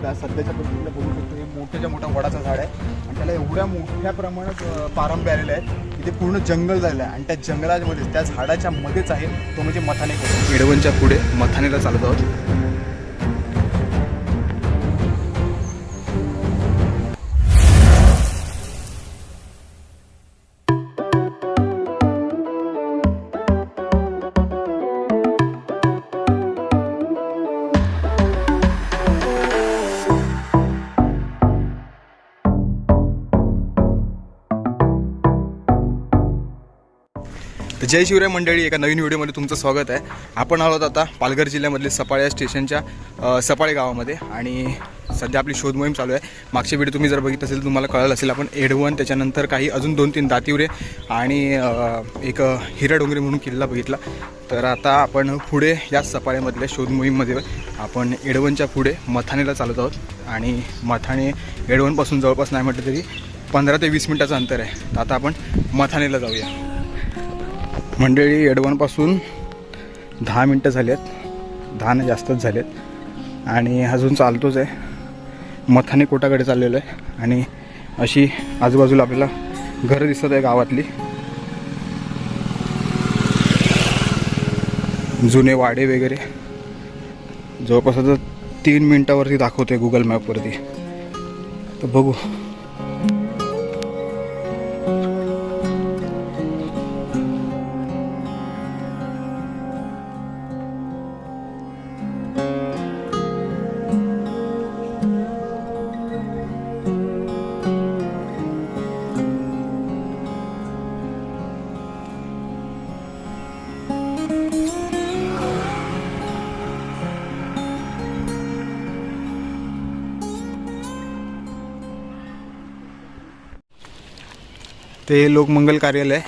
शकता सध्याच्या पद्धतीला बघू शकतो. हे मोठ्याच्या मोठा वडाचं झाड आहे. आणि त्याला एवढ्या मोठ्या प्रमाणात अ, पारंब्या आहे आहेत इथे पूर्ण जंगल झालेलं आहे. आणि त्या जंगलामध्ये त्या झाडाच्या मध्येच आहे तो म्हणजे मथाने येडवणच्या पुढे मथानेला चालत आहोत. तर जय शिवराय मंडळी एका नवीन व्हिडिओमध्ये तुमचं स्वागत आहे. आपण आहोत आता पालघर जिल्ह्यामधले सपाळे या स्टेशनच्या सपाळे गावामध्ये आणि सध्या आपली शोध मोहीम चालू आहे. मागच्या व्हिडिओ तुम्ही जर बघितलं असेल तर तुम्हाला कळलं असेल आपण एडवन त्याच्यानंतर काही अजून दोन तीन दातिवरे आणि एक हिरा डोंगरी म्हणून किल्ला बघितला. तर आता आपण पुढे या सपाळ्यामधल्या शोध मोहीममध्ये आपण एडवनच्या पुढे मथानेला चालत आहोत. आणि मथाणे एडवनपासून जवळपास नाही म्हटलं तरी पंधरा ते वीस मिनटाचं अंतर आहे. तर आता आपण मथानेला जाऊया. मंडळी एडवनपासून दहा मिनटं झाली आहेत दहा ना जास्तच आहेत आणि अजून चालतोच आहे. मथाने कोटाकडे चाललेलो आहे. आणि अशी आजूबाजूला आपल्याला घरं दिसत आहे गावातली. जुने वाडे वगैरे. जवळपास आता तीन मिनटावरती दाखवते गुगल मॅपवरती तर बघू. ते लोकमंगल कार्यालय.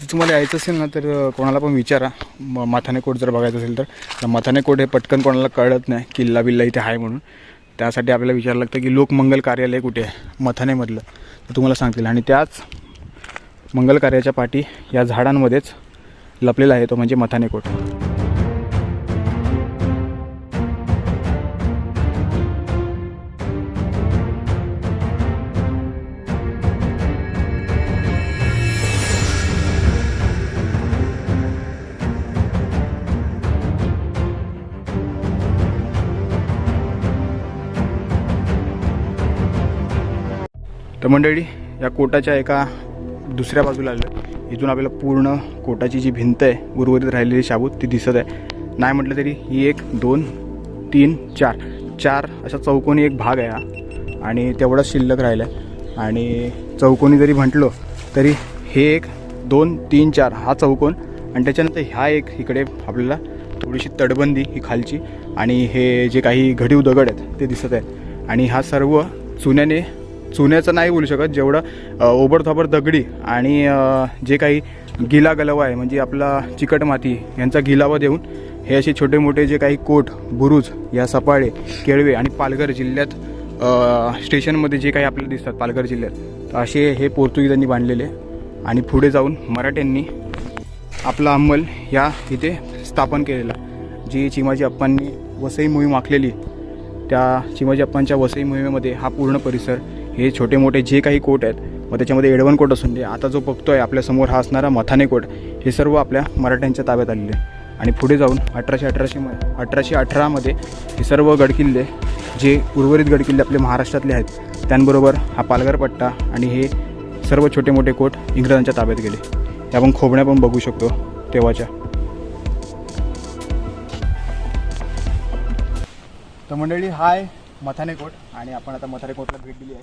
जर तुम्हाला यायचं असेल ना तर कोणाला पण विचारा. म माथाने कोट जर बघायचं असेल तर. तर माथाने कोट हे पटकन कोणाला कळत नाही किल्ला बिल्ला इथे आहे म्हणून. त्यासाठी आपल्याला विचारायला लागतं की लोकमंगल कार्यालय कुठे आहे? मथानेमधलं. तर तुम्हाला सांगतील. आणि त्याच मंगल कार्याच्या पाठी या झाडांमध्येच लपलेला आहे तो म्हणजे मथाने कोट तर मंडळी या कोटाच्या एका दुसऱ्या बाजूला आलं इथून आपल्याला पूर्ण कोटाची जी भिंत आहे उर्वरित राहिलेली शाबूत ती दिसत आहे. नाही म्हटलं तरी ही एक दोन तीन चार. चार अशा चौकोनी एक भाग आहे हा. आणि तेवढाच शिल्लक राहिला आहे आणि चौकोनी जरी म्हटलो तरी हे एक दोन तीन चार हा चौकोन. आणि त्याच्यानंतर ह्या एक इकडे आपल्याला थोडीशी तटबंदी ही खालची. आणि हे जे काही घडीव दगड आहेत ते दिसत आहेत. आणि हा सर्व चुन्याने चुन्याचं नाही बोलू शकत जेवढं ओबडथोबड दगडी आणि जे काही गिला गलवा आहे म्हणजे आपला चिकट माती यांचा गिलावा देऊन हे असे छोटे मोठे जे काही कोट बुरुज या सपाळे केळवे आणि पालघर जिल्ह्यात स्टेशनमध्ये जे काही आपल्याला दिसतात पालघर जिल्ह्यात तर असे हे पोर्तुगीजांनी बांधलेले आणि पुढे जाऊन मराठ्यांनी आपला अंमल या इथे स्थापन केलेला. जी चिमाजी अप्पांनी वसई मोहीम आखलेली त्या चिमाजी अप्पांच्या वसई मोहिमेमध्ये हा पूर्ण परिसर हे छोटे मोठे जे काही कोट आहेत मग त्याच्यामध्ये एडवन कोट असून दे. आता जो बघतो आहे आपल्यासमोर हा असणारा मथाने कोट हे सर्व आपल्या मराठ्यांच्या ताब्यात आलेले आहे आणि पुढे जाऊन अठराशे अठराशे म अठराशे अठरामध्ये हे सर्व गडकिल्ले जे उर्वरित गडकिल्ले आपले महाराष्ट्रातले आहेत त्यांबरोबर हा पालघर पट्टा आणि हे सर्व छोटे मोठे कोट इंग्रजांच्या ताब्यात गेले. त्या आपण खोबण्या पण बघू शकतो तेव्हाच्या. तर मंडळी हाय मथाने कोट आणि आपण आता मथाने कोटला भेट दिली आहे.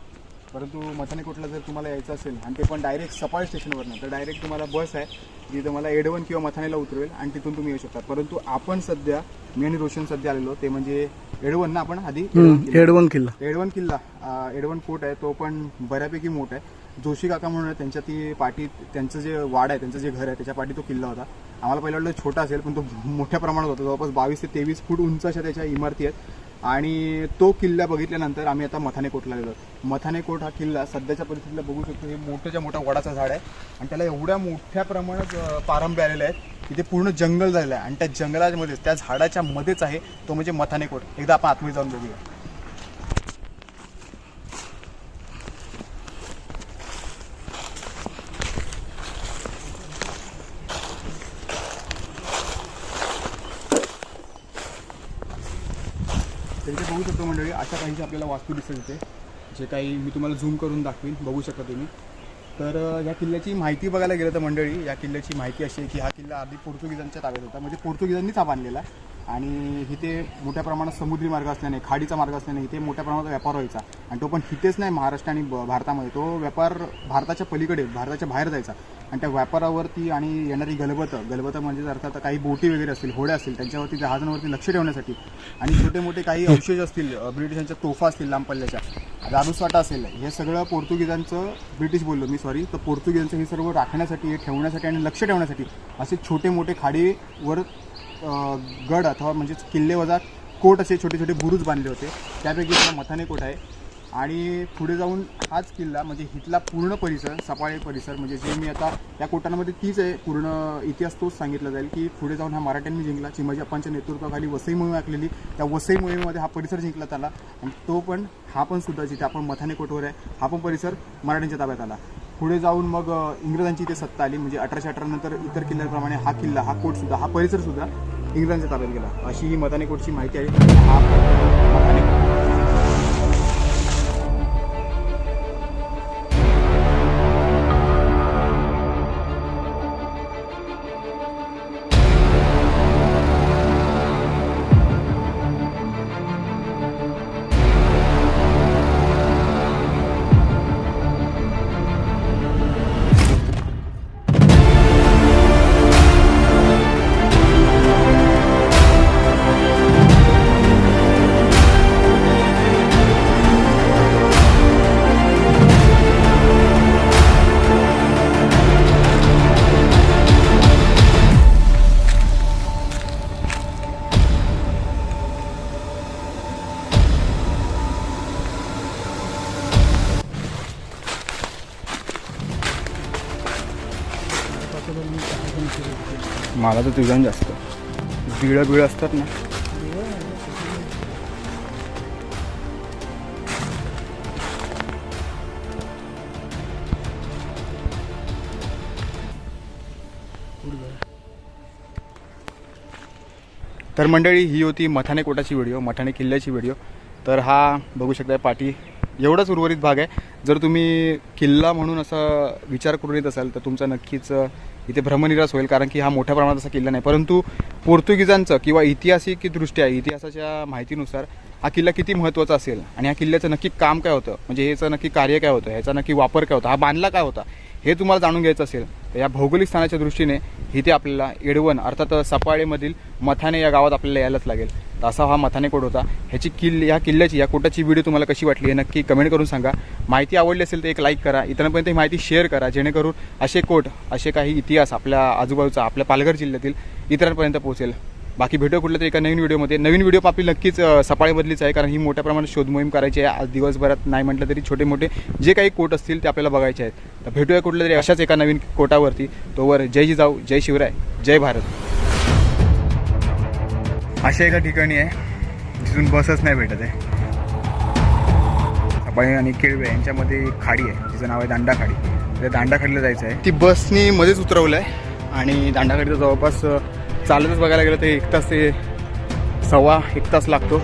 परंतु मथाने कोटला जर तुम्हाला यायचं असेल आणि ते पण डायरेक्ट सफाळ स्टेशनवरनं तर डायरेक्ट तुम्हाला बस आहे जी तुम्हाला एडवन किंवा मथानेला उतरवेल आणि तिथून तुम्ही येऊ शकता. परंतु आपण सध्या मी आणि रोशन सध्या आलेलो ते म्हणजे एडवन ना आपण आधी एडवन किल्ला. एडवन किल्ला. एडवन फोर्ट आहे तो पण बऱ्यापैकी मोठा आहे. जोशी काका म्हणून त्यांच्या ती पाठी त्यांचं जे वाड आहे त्यांचं जे घर आहे त्याच्या पाठी तो किल्ला होता. आम्हाला पहिला वाटलं छोटा असेल पण तो मोठ्या प्रमाणात होता. जवळपास बावीस ते तेवीस फूट उंच अशा त्याच्या इमारती आहेत. आणि तो किल्ला बघितल्यानंतर आम्ही आता मथाने कोटला गेलो. मथाने कोट हा किल्ला सध्याच्या परिस्थितीला बघू शकतो. हे मोठ्याच्या मोठा वडाचं झाड आहे. आणि त्याला एवढ्या मोठ्या प्रमाणात पारंब्या आलेल्या आहेत तिथे पूर्ण जंगल झालेलं आहे. आणि त्या जंगलामध्येच त्या झाडाच्या मध्येच आहे तो म्हणजे मथाने कोट एकदा आपण आतमध्ये जाऊन बघूया. बघू शकतो मंडळी अशा काहीची आपल्याला वास्तू दिसत इथे जे काही मी तुम्हाला झूम करून दाखवीन बघू शकता तुम्ही. तर या किल्ल्याची माहिती बघायला गेलं तर मंडळी या किल्ल्याची माहिती अशी आहे की हा किल्ला आधी पोर्तुगीजांच्या ताब्यात होता. म्हणजे पोर्तुगीजांनीच हा बांधलेला आणि इथे मोठ्या प्रमाणात समुद्री मार्ग असल्याने खाडीचा मार्ग असल्याने इथे मोठ्या प्रमाणात व्यापार व्हायचा. आणि तो पण इथेच नाही महाराष्ट्र आणि भारतामध्ये. तो व्यापार भारताच्या पलीकडे भारताच्या बाहेर जायचा. आणि त्या व्यापारावरती आणि येणारी गलबतं गलबतं म्हणजे अर्थात काही बोटी वगैरे असतील होड्या असतील त्यांच्यावरती जहाजांवरती लक्ष ठेवण्यासाठी आणि छोटे मोठे काही अवशेष असतील ब्रिटिशांच्या तोफा असतील लांब पल्ल्याच्या दारुसाटा असेल हे सगळं पोर्तुगीजांचं ब्रिटिश बोललो मी सॉरी तर पोर्तुगीजांचं हे सर्व राखण्यासाठी हे ठेवण्यासाठी आणि लक्ष ठेवण्यासाठी असे छोटे मोठे खाडीवर गड अथवा म्हणजेच किल्ले वजा कोट असे छोटे छोटे बुरुज बांधले होते. त्यापैकी मथाने कोट आहे. आणि पुढे जाऊन हाच किल्ला म्हणजे इथला पूर्ण परिसर सपाळे परिसर म्हणजे जे मी आता या कोटांमध्ये तीच आहे पूर्ण इतिहास तोच सांगितला जाईल की पुढे जाऊन हा मराठ्यांनी जिंकला चिमाजी अप्पांच्या नेतृत्वाखाली वसई मोहीम आखलेली त्या वसई मोहिमेमध्ये हा परिसर जिंकला आला आणि तो पण हा पण सुद्धा जिथे आपण मथाने कोटवर आहे हा पण परिसर मराठ्यांच्या ताब्यात आला. पुढे जाऊन मग इंग्रजांची इथे सत्ता आली म्हणजे अठराशे अठरा नंतर इतर किल्ल्यांप्रमाणे हा किल्ला हा कोटसुद्धा हा परिसरसुद्धा इंग्रजांच्या ताब्यात गेला. अशी ही मताने कोटची माहिती आहे. हा मला तर तुझ्या जास्त. बिळं बिळं असतात ना. तर मंडळी ही होती मठाणे कोटाची व्हिडिओ मठाणे किल्ल्याची व्हिडिओ. तर हा बघू शकता पाठी एवढाच उर्वरित भाग आहे. जर तुम्ही किल्ला म्हणून असा विचार करून येत असाल तर तुमचा नक्कीच इथे भ्रमनिरास होईल कारण की हा मोठ्या प्रमाणात असा किल्ला नाही. परंतु पोर्तुगीजांचं किंवा ऐतिहासिकदृष्ट्या इतिहासाच्या माहितीनुसार हा किल्ला किती महत्त्वाचा असेल? आणि ह्या किल्ल्याचं नक्की काम काय होतं? म्हणजे ह्याचं नक्की कार्य काय होतं? ह्याचा नक्की वापर काय होता? हा बांधला काय होता? हे तुम्हाला जाणून घ्यायचं असेल तर या भौगोलिक स्थानाच्या दृष्टीने इथे आपल्याला एडवण अर्थात सपाळेमधील मथाने या गावात आपल्याला यायलाच लागेल. असा हा मथाने कोट होता. ह्याची किल्ल या किल्ल्याची या कोटाची व्हिडिओ तुम्हाला कशी वाटली हे नक्की कमेंट करून सांगा. माहिती आवडली असेल तर एक लाईक करा. इतरांपर्यंत ही माहिती शेअर करा. जेणेकरून असे कोट असे काही इतिहास आपल्या आजूबाजूचा आपल्या पालघर जिल्ह्यातील इतरांपर्यंत पोहोचेल. बाकी भेटू कुठल्या तरी एका नवीन व्हिडिओमध्ये नवीन व्हिडिओ आपली नक्कीच सपाळीमधलीच आहे. कारण ही मोठ्या प्रमाणात शोध मोहीम करायची आहे. आज दिवसभरात नाही म्हटलं तरी छोटे मोठे जे काही कोट असतील ते आपल्याला बघायचे आहेत. तर भेटूया कुठल्या तरी अशाच एका नवीन कोटावरती. तोवर जय जिजाऊ जय शिवराय जय भारत. अशा एका ठिकाणी आहे जिथून बसच नाही भेटत आहे. सपाळी आणि केळवे यांच्यामध्ये खाडी आहे तिचं नाव आहे दांडा खाडी त्या दांडा खाडीला जायचं आहे. ती बसनी मध्येच उतरवलं आहे आणि दांडा खाडीचं जवळपास चालतच बघायला गेलं तर एक तास ते सव्वा एक तास लागतो.